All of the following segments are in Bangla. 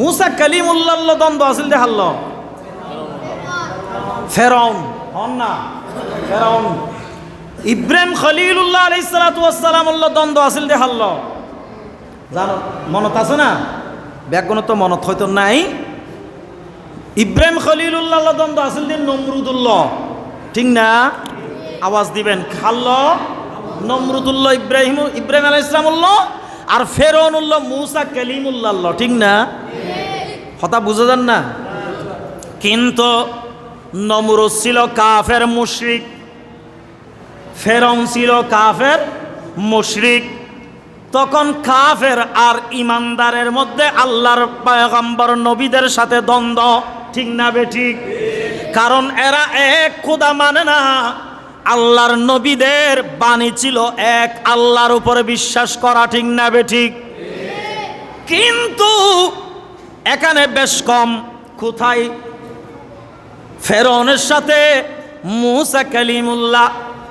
মুসা কালিমুল্লাহ দ্বন্দ্ব আছিল দেখাল্ল ফেরাউন, হন না, ফেরাউন। ইব্রাহিম খলিলুল্লাহ আলাইসালাম দ্বন্দ্ব আছিল দেখাল্ল জানো, মনত আছে না? ব্যাকরণ তো মনত হয়তো নাই। ইব্রাহিম খলিলুল্লাহ দ্বন্দ্ব আছিল দিন নমরুদুল্লাহ। ঠিক না? আওয়াজ দিবেন, খাল্ল। নমরুদুল্লাহ ইব্রাহিম ইব্রাহিম আলাহ ইসলামুল্লাহ আর ফেরৌনুল্লাহ মুসা কালিমুল্লাহ ঠিক না? কথা বুঝে যান না? কিন্তু নমরুদ ছিল কাফের মুশরিক ফেরন ছিল কাফের মুশরিক। তখন কাফের আর ইমানদারের মধ্যে আল্লাহর পয়গম্বর নবীদের সাথে দ্বন্দ্ব, ঠিক না বে ঠিক? কারণ এরা এক খোদা মানে না। আল্লাহর নবীদের বাণী ছিল এক, আল্লাহর উপরে বিশ্বাস করা ঠিক না বে ঠিক? কিন্তু এখানে বেশ কম। কোথায়? ফেরনের সাথে মুসা কালিমুল্লাহ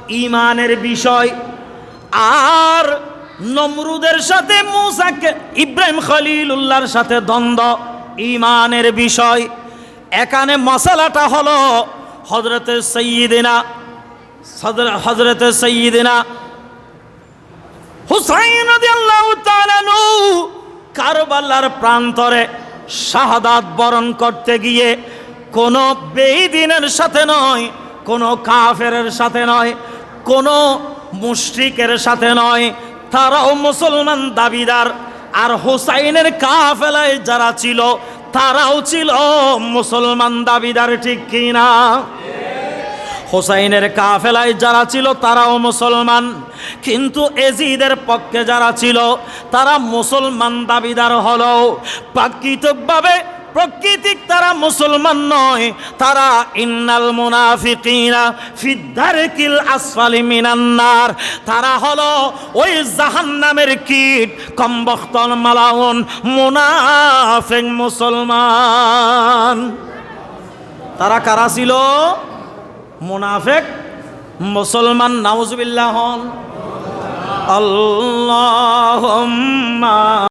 ইমানের বিষয়। আর নমরুদের সাথে মুসাকে ইব্রাহিম খলিলুল্লাহর সাথে দ্বন্দ্ব ইমানের বিষয়। এখানে মশালাটা হলো হজরতে সৈয়দিনা হজরতে সৈয়দিনা হুসাইন কারবালার প্রান্তরে শাহাদাত বরণ করতে গিয়ে কোনো বেদিনের সাথে নয়, কোনো কাফেরের সাথে নয়, কোনো মুশরিকের সাথে নয়, তারাও মুসলমান দাবিদার। আর হুসাইনের কাফেলায় যারা ছিল, তারাও ছিল মুসলমান দাবিদার, ঠিক কিনা? হোসাইনের কাফেলায় যারা ছিল তারাও মুসলমান। কিন্তু এজিদের পক্ষে যারা ছিল, তারা মুসলমান দাবিদার হলো প্রাকৃতিকভাবে প্রকৃতিক তারা মুসলমান নয়। তারা ইন্নাল মুনাফিকিনা ফিদ্দারকিল আসফালি মিনান্নার তারা হলো ওই জাহান্নামের কীট কম্বখতল মালাউন, মুনাফিক মুসলমান। তারা কারা ছিল? মুনাফেক মুসলমান নাউজুবিল্লাহ হন। আল্লাহ